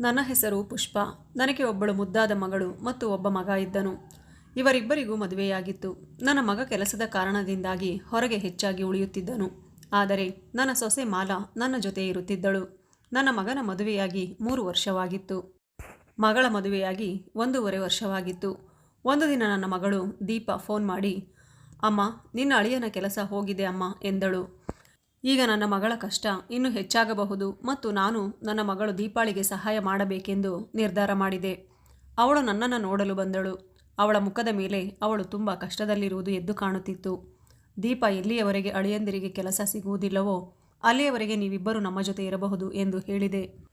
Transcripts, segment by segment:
ನನ್ನ ಹೆಸರು ಪುಷ್ಪ. ನನಗೆ ಒಬ್ಬಳು ಮುದ್ದಾದ ಮಗಳು ಮತ್ತು ಒಬ್ಬ ಮಗ ಇದ್ದನು. ಇವರಿಬ್ಬರಿಗೂ ಮದುವೆಯಾಗಿತ್ತು. ನನ್ನ ಮಗ ಕೆಲಸದ ಕಾರಣದಿಂದಾಗಿ ಹೊರಗೆ ಹೆಚ್ಚಾಗಿ ಉಳಿಯುತ್ತಿದ್ದನು. ಆದರೆ ನನ್ನ ಸೊಸೆ ಮಾಲಾ ನನ್ನ ಜೊತೆ ಇರುತ್ತಿದ್ದಳು. ನನ್ನ ಮಗನ ಮದುವೆಯಾಗಿ ಮೂರು ವರ್ಷವಾಗಿತ್ತು. ಮಗಳ ಮದುವೆಯಾಗಿ ಒಂದೂವರೆ ವರ್ಷವಾಗಿತ್ತು. ಒಂದು ದಿನ ನನ್ನ ಮಗಳು ದೀಪ ಫೋನ್ ಮಾಡಿ, ಅಮ್ಮ, ನಿನ್ನ ಅಳಿಯನ ಕೆಲಸ ಹೋಗಿದೆ ಅಮ್ಮ, ಎಂದಳು. ಈಗ ನನ್ನ ಮಗಳ ಕಷ್ಟ ಇನ್ನೂ ಹೆಚ್ಚಾಗಬಹುದು ಮತ್ತು ನಾನು ನನ್ನ ಮಗಳು ದೀಪಾಳಿಗೆ ಸಹಾಯ ಮಾಡಬೇಕೆಂದು ನಿರ್ಧಾರ ಮಾಡಿದೆ. ಅವಳು ನನ್ನನ್ನು ನೋಡಲು ಬಂದಳು. ಅವಳ ಮುಖದ ಮೇಲೆ ಅವಳು ತುಂಬ ಕಷ್ಟದಲ್ಲಿರುವುದು ಎದ್ದು ಕಾಣುತ್ತಿತ್ತು. ದೀಪ ಎಲ್ಲಿಯವರೆಗೆ ಅಳಿಯಂದಿರಿಗೆ ಕೆಲಸ ಸಿಗುವುದಿಲ್ಲವೋ ಅಲ್ಲಿಯವರೆಗೆ ನೀವಿಬ್ಬರು ನಮ್ಮ ಜೊತೆ ಇರಬಹುದು ಎಂದು ಹೇಳಿದೆ.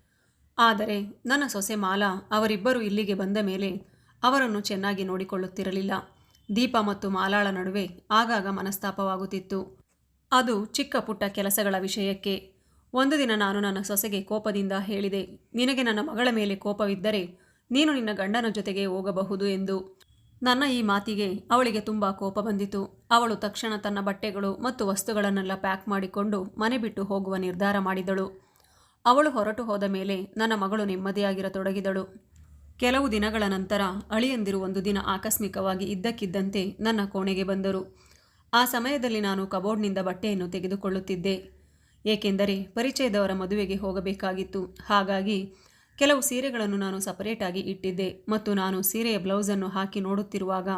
ಆದರೆ ನನ್ನ ಸೊಸೆ ಮಾಲಾ ಅವರಿಬ್ಬರು ಇಲ್ಲಿಗೆ ಬಂದ ಮೇಲೆ ಅವರನ್ನು ಚೆನ್ನಾಗಿ ನೋಡಿಕೊಳ್ಳುತ್ತಿರಲಿಲ್ಲ. ದೀಪ ಮತ್ತು ಮಾಲಾಳ ನಡುವೆ ಆಗಾಗ ಮನಸ್ತಾಪವಾಗುತ್ತಿತ್ತು. ಅದು ಚಿಕ್ಕ ಪುಟ್ಟ ಕೆಲಸಗಳ ವಿಷಯಕ್ಕೆ. ಒಂದು ದಿನ ನಾನು ನನ್ನ ಸೊಸೆಗೆ ಕೋಪದಿಂದ ಹೇಳಿದೆ, ನಿನಗೆ ನನ್ನ ಮಗಳ ಮೇಲೆ ಕೋಪವಿದ್ದರೆ ನೀನು ನಿನ್ನ ಗಂಡನ ಜೊತೆಗೆ ಹೋಗಬಹುದು ಎಂದು. ನನ್ನ ಈ ಮಾತಿಗೆ ಅವಳಿಗೆ ತುಂಬ ಕೋಪ ಬಂದಿತು. ಅವಳು ತಕ್ಷಣ ತನ್ನ ಬಟ್ಟೆಗಳು ಮತ್ತು ವಸ್ತುಗಳನ್ನೆಲ್ಲ ಪ್ಯಾಕ್ ಮಾಡಿಕೊಂಡು ಮನೆ ಬಿಟ್ಟು ಹೋಗುವ ನಿರ್ಧಾರ ಮಾಡಿದಳು. ಅವಳು ಹೊರಟು ಹೋದ ಮೇಲೆ ನನ್ನ ಮಗಳು ನೆಮ್ಮದಿಯಾಗಿರತೊಡಗಿದಳು. ಕೆಲವು ದಿನಗಳ ನಂತರ ಅಳಿಯಂದಿರು ಒಂದು ದಿನ ಆಕಸ್ಮಿಕವಾಗಿ ಇದ್ದಕ್ಕಿದ್ದಂತೆ ನನ್ನ ಕೋಣೆಗೆ ಬಂದರು. ಆ ಸಮಯದಲ್ಲಿ ನಾನು ಕಬೋರ್ಡ್ನಿಂದ ಬಟ್ಟೆಯನ್ನು ತೆಗೆದುಕೊಳ್ಳುತ್ತಿದ್ದೆ. ಏಕೆಂದರೆ ಪರಿಚಯದವರ ಮದುವೆಗೆ ಹೋಗಬೇಕಾಗಿತ್ತು. ಹಾಗಾಗಿ ಕೆಲವು ಸೀರೆಗಳನ್ನು ನಾನು ಸಪರೇಟಾಗಿ ಇಟ್ಟಿದ್ದೆ ಮತ್ತು ನಾನು ಸೀರೆಯ ಬ್ಲೌಸನ್ನು ಹಾಕಿ ನೋಡುತ್ತಿರುವಾಗ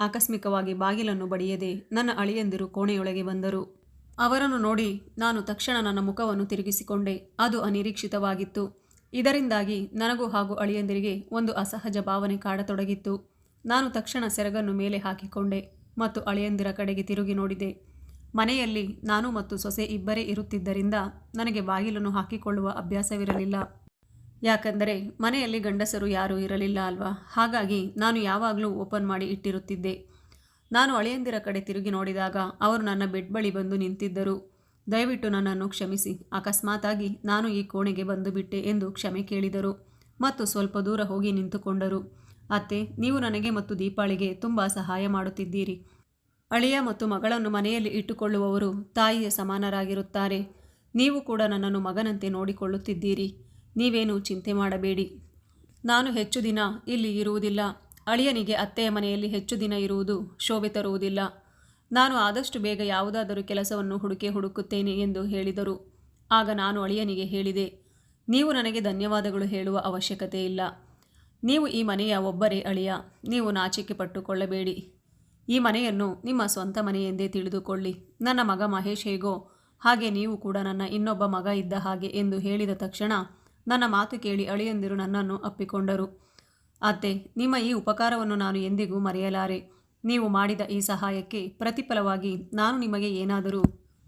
ಆಕಸ್ಮಿಕವಾಗಿ ಬಾಗಿಲನ್ನು ಬಡಿಯದೆ ನನ್ನ ಅಳಿಯಂದಿರು ಕೋಣೆಯೊಳಗೆ ಬಂದರು. ಅವರನ್ನು ನೋಡಿ ನಾನು ತಕ್ಷಣ ನನ್ನ ಮುಖವನ್ನು ತಿರುಗಿಸಿಕೊಂಡೆ. ಅದು ಅನಿರೀಕ್ಷಿತವಾಗಿತ್ತು. ಇದರಿಂದಾಗಿ ನನಗೂ ಹಾಗೂ ಅಳಿಯಂದಿರಿಗೆ ಒಂದು ಅಸಹಜ ಭಾವನೆ ಕಾಡತೊಡಗಿತ್ತು. ನಾನು ತಕ್ಷಣ ಸೆರಗನ್ನು ಮೇಲೆ ಹಾಕಿಕೊಂಡೆ. ಮತ್ತು ಅಳಿಯಂದಿರ ಕಡೆಗೆ ತಿರುಗಿ ನೋಡಿದೆ. ಮನೆಯಲ್ಲಿ ನಾನು ಮತ್ತು ಸೊಸೆ ಇಬ್ಬರೇ ಇರುತ್ತಿದ್ದರಿಂದ ನನಗೆ ಬಾಗಿಲನ್ನು ಹಾಕಿಕೊಳ್ಳುವ ಅಭ್ಯಾಸವಿರಲಿಲ್ಲ. ಯಾಕಂದರೆ ಮನೆಯಲ್ಲಿ ಗಂಡಸರು ಯಾರೂ ಇರಲಿಲ್ಲ ಅಲ್ವಾ? ಹಾಗಾಗಿ ನಾನು ಯಾವಾಗಲೂ ಓಪನ್ ಮಾಡಿ ಇಟ್ಟಿರುತ್ತಿದ್ದೆ. ನಾನು ಅಳೆಯಂದಿರ ಕಡೆ ತಿರುಗಿ ನೋಡಿದಾಗ ಅವರು ನನ್ನ ಬೆಡ್ ಬಳಿ ಬಂದು ನಿಂತಿದ್ದರು. ದಯವಿಟ್ಟು ನನ್ನನ್ನು ಕ್ಷಮಿಸಿ. ಅಕಸ್ಮಾತಾಗಿ ನಾನು ಈ ಕೋಣೆಗೆ ಬಂದು ಬಿಟ್ಟೆ ಎಂದು ಕ್ಷಮೆ ಕೇಳಿದರು ಮತ್ತು ಸ್ವಲ್ಪ ದೂರ ಹೋಗಿ ನಿಂತುಕೊಂಡರು. ಅತ್ತೆ, ನೀವು ನನಗೆ ಮತ್ತು ದೀಪಾಳಿಗೆ ತುಂಬ ಸಹಾಯ ಮಾಡುತ್ತಿದ್ದೀರಿ. ಅಳಿಯ ಮತ್ತು ಮಗಳನ್ನು ಮನೆಯಲ್ಲಿ ಇಟ್ಟುಕೊಳ್ಳುವವರು ತಾಯಿಯ ಸಮಾನರಾಗಿರುತ್ತಾರೆ. ನೀವು ಕೂಡ ನನ್ನನ್ನು ಮಗನಂತೆ ನೋಡಿಕೊಳ್ಳುತ್ತಿದ್ದೀರಿ. ನೀವೇನು ಚಿಂತೆ ಮಾಡಬೇಡಿ. ನಾನು ಹೆಚ್ಚು ದಿನ ಇಲ್ಲಿ ಇರುವುದಿಲ್ಲ. ಅಳಿಯನಿಗೆ ಅತ್ತೆಯ ಮನೆಯಲ್ಲಿ ಹೆಚ್ಚು ದಿನ ಇರುವುದು ಶೋಭೆ ತರುವುದಿಲ್ಲ. ನಾನು ಆದಷ್ಟು ಬೇಗ ಯಾವುದಾದರೂ ಕೆಲಸವನ್ನು ಹುಡುಕೆ ಹುಡುಕುತ್ತೇನೆ ಎಂದು ಹೇಳಿದರು. ಆಗ ನಾನು ಅಳಿಯನಿಗೆ ಹೇಳಿದೆ, ನೀವು ನನಗೆ ಧನ್ಯವಾದಗಳು ಹೇಳುವ ಅವಶ್ಯಕತೆ ಇಲ್ಲ ನೀವು ಈ ಮನೆಯ ಒಬ್ಬರೇ ಅಳಿಯ. ನೀವು ನಾಚಿಕೆ ಪಟ್ಟುಕೊಳ್ಳಬೇಡಿ. ಈ ಮನೆಯನ್ನು ನಿಮ್ಮ ಸ್ವಂತ ಮನೆಯೆಂದೇ ತಿಳಿದುಕೊಳ್ಳಿ. ನನ್ನ ಮಗ ಮಹೇಶ್ ಹೇಗೋ, ಹಾಗೆ ನೀವು ಕೂಡ ನನ್ನ ಇನ್ನೊಬ್ಬ ಮಗ ಇದ್ದ ಹಾಗೆ ಎಂದು ಹೇಳಿದ ತಕ್ಷಣ ನನ್ನ ಮಾತು ಕೇಳಿ ಅಳಿಯಂದಿರು ನನ್ನನ್ನು ಅಪ್ಪಿಕೊಂಡರು. ಅತ್ತೆ, ನಿಮ್ಮ ಈ ಉಪಕಾರವನ್ನು ನಾನು ಎಂದಿಗೂ ಮರೆಯಲಾರೆ. ನೀವು ಮಾಡಿದ ಈ ಸಹಾಯಕ್ಕೆ ಪ್ರತಿಫಲವಾಗಿ ನಾನು ನಿಮಗೆ ಏನಾದರೂ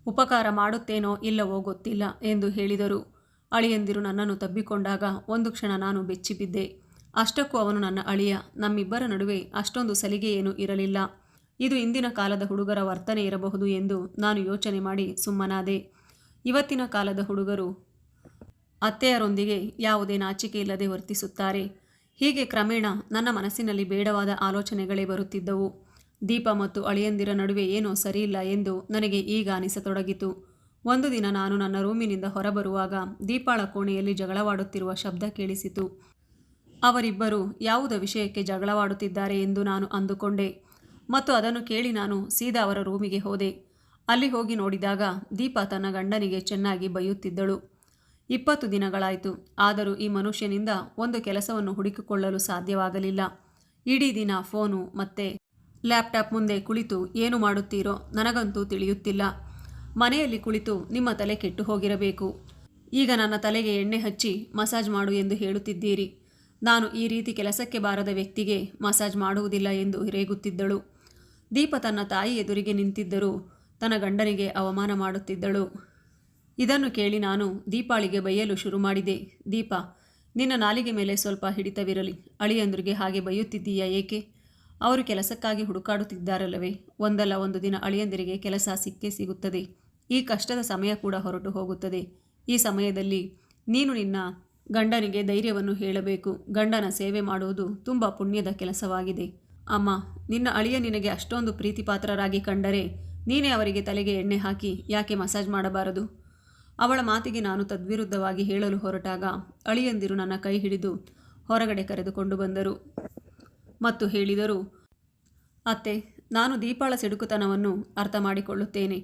ಉಪಕಾರ ಮಾಡುತ್ತೇನೋ ಇಲ್ಲವೋ ಗೊತ್ತಿಲ್ಲ ಎಂದು ಹೇಳಿದರು. ಅಳಿಯಂದಿರು ನನ್ನನ್ನು ತಬ್ಬಿಕೊಂಡಾಗ ಒಂದು ಕ್ಷಣ ನಾನು ಬೆಚ್ಚಿಬಿದ್ದೆ. ಅಷ್ಟಕ್ಕೂ ಅವನು ನನ್ನ ಅಳಿಯ. ನಮ್ಮಿಬ್ಬರ ನಡುವೆ ಅಷ್ಟೊಂದು ಸಲಿಗೆ ಏನೂ ಇರಲಿಲ್ಲ. ಇದು ಇಂದಿನ ಕಾಲದ ಹುಡುಗರ ವರ್ತನೆ ಇರಬಹುದು ಎಂದು ನಾನು ಯೋಚನೆ ಮಾಡಿ ಸುಮ್ಮನಾದೆ. ಇವತ್ತಿನ ಕಾಲದ ಹುಡುಗರು ಅತ್ತೆಯರೊಂದಿಗೆ ಯಾವುದೇ ನಾಚಿಕೆ ಇಲ್ಲದೆ ವರ್ತಿಸುತ್ತಾರೆ. ಹೀಗೆ ಕ್ರಮೇಣ ನನ್ನ ಮನಸ್ಸಿನಲ್ಲಿ ಬೇಡವಾದ ಆಲೋಚನೆಗಳೇ ಬರುತ್ತಿದ್ದವು. ದೀಪ ಮತ್ತು ಅಳಿಯಂದಿರ ನಡುವೆ ಏನೋ ಸರಿಯಿಲ್ಲ ಎಂದು ನನಗೆ ಈಗ ಅನಿಸತೊಡಗಿತು. ಒಂದು ದಿನ ನಾನು ನನ್ನ ರೂಮಿನಿಂದ ಹೊರಬರುವಾಗ ದೀಪಾಳ ಕೋಣೆಯಲ್ಲಿ ಜಗಳವಾಡುತ್ತಿರುವ ಶಬ್ದ ಕೇಳಿಸಿತು. ಅವರಿಬ್ಬರು ಯಾವುದ ವಿಷಯಕ್ಕೆ ಜಗಳವಾಡುತ್ತಿದ್ದಾರೆ ಎಂದು ನಾನು ಅಂದುಕೊಂಡೆ. ಮತ್ತು ಅದನ್ನು ಕೇಳಿ ನಾನು ಸೀದಾ ಅವರ ರೂಮಿಗೆ ಹೋದೆ. ಅಲ್ಲಿ ಹೋಗಿ ನೋಡಿದಾಗ ದೀಪ ತನ್ನ ಗಂಡನಿಗೆ ಚೆನ್ನಾಗಿ ಬೈಯುತ್ತಿದ್ದಳು. ಇಪ್ಪತ್ತು ದಿನಗಳಾಯಿತು. ಆದರೂ ಈ ಮನುಷ್ಯನಿಂದ ಒಂದು ಕೆಲಸವನ್ನು ಹುಡುಕಿಕೊಳ್ಳಲು ಸಾಧ್ಯವಾಗಲಿಲ್ಲ. ಇಡೀ ದಿನ ಫೋನು ಮತ್ತೆ ಲ್ಯಾಪ್ಟಾಪ್ ಮುಂದೆ ಕುಳಿತು ಏನು ಮಾಡುತ್ತೀರೋ ನನಗಂತೂ ತಿಳಿಯುತ್ತಿಲ್ಲ. ಮನೆಯಲ್ಲಿ ಕುಳಿತು ನಿಮ್ಮ ತಲೆ ಕೆಟ್ಟು ಹೋಗಿರಬೇಕು. ಈಗ ನನ್ನ ತಲೆಗೆ ಎಣ್ಣೆ ಹಚ್ಚಿ ಮಸಾಜ್ ಮಾಡು ಎಂದು ಹೇಳುತ್ತಿದ್ದೀರಿ. ನಾನು ಈ ರೀತಿ ಕೆಲಸಕ್ಕೆ ಬಾರದ ವ್ಯಕ್ತಿಗೆ ಮಸಾಜ್ ಮಾಡುವುದಿಲ್ಲ ಎಂದು ರೇಗುತ್ತಿದ್ದಳು. ದೀಪ ತನ್ನ ತಾಯಿ ಎದುರಿಗೆ ನಿಂತಿದ್ದರೂ ತನ್ನ ಗಂಡನಿಗೆ ಅವಮಾನ ಮಾಡುತ್ತಿದ್ದಳು. ಇದನ್ನು ಕೇಳಿ ನಾನು ದೀಪಾಳಿಗೆ ಬೈಯಲು ಶುರು ಮಾಡಿದೆ. ದೀಪ, ನಿನ್ನ ನಾಲಿಗೆ ಮೇಲೆ ಸ್ವಲ್ಪ ಹಿಡಿತವಿರಲಿ. ಅಳಿಯಂದ್ರಿಗೆ ಹಾಗೆ ಬೈಯುತ್ತಿದ್ದೀಯಾ ಏಕೆ? ಅವರು ಕೆಲಸಕ್ಕಾಗಿ ಹುಡುಕಾಡುತ್ತಿದ್ದಾರಲ್ಲವೇ? ಒಂದಲ್ಲ ಒಂದು ದಿನ ಅಳಿಯಂದಿರಿಗೆ ಕೆಲಸ ಸಿಕ್ಕೇ ಸಿಗುತ್ತದೆ. ಈ ಕಷ್ಟದ ಸಮಯ ಕೂಡ ಹೊರಟು ಹೋಗುತ್ತದೆ. ಈ ಸಮಯದಲ್ಲಿ ನೀನು ನಿನ್ನ ಗಂಡನಿಗೆ ಧೈರ್ಯವನ್ನು ಹೇಳಬೇಕು. ಗಂಡನ ಸೇವೆ ಮಾಡುವುದು ತುಂಬ ಪುಣ್ಯದ ಕೆಲಸವಾಗಿದೆ. ಅಮ್ಮ, ನಿನ್ನ ಅಳಿಯ ನಿನಗೆ ಅಷ್ಟೊಂದು ಪ್ರೀತಿಪಾತ್ರರಾಗಿ ಕಂಡರೆ ನೀನೇ ಅವರಿಗೆ ತಲೆಗೆ ಎಣ್ಣೆ ಹಾಕಿ ಯಾಕೆ ಮಸಾಜ್ ಮಾಡಬಾರದು? ಅವಳ ಮಾತಿಗೆ ನಾನು ತದ್ವಿರುದ್ಧವಾಗಿ ಹೇಳಲು ಹೊರಟಾಗ ಅಳಿಯಂದಿರು ನನ್ನ ಕೈ ಹಿಡಿದು ಹೊರಗಡೆ ಕರೆದುಕೊಂಡು ಬಂದರು. ಮತ್ತು ಹೇಳಿದರು, ಅತ್ತೆ, ನಾನು ದೀಪಾಳ ಸಿಡುಕುತನವನ್ನು ಅರ್ಥ ಮಾಡಿಕೊಳ್ಳುತ್ತೇನೆ.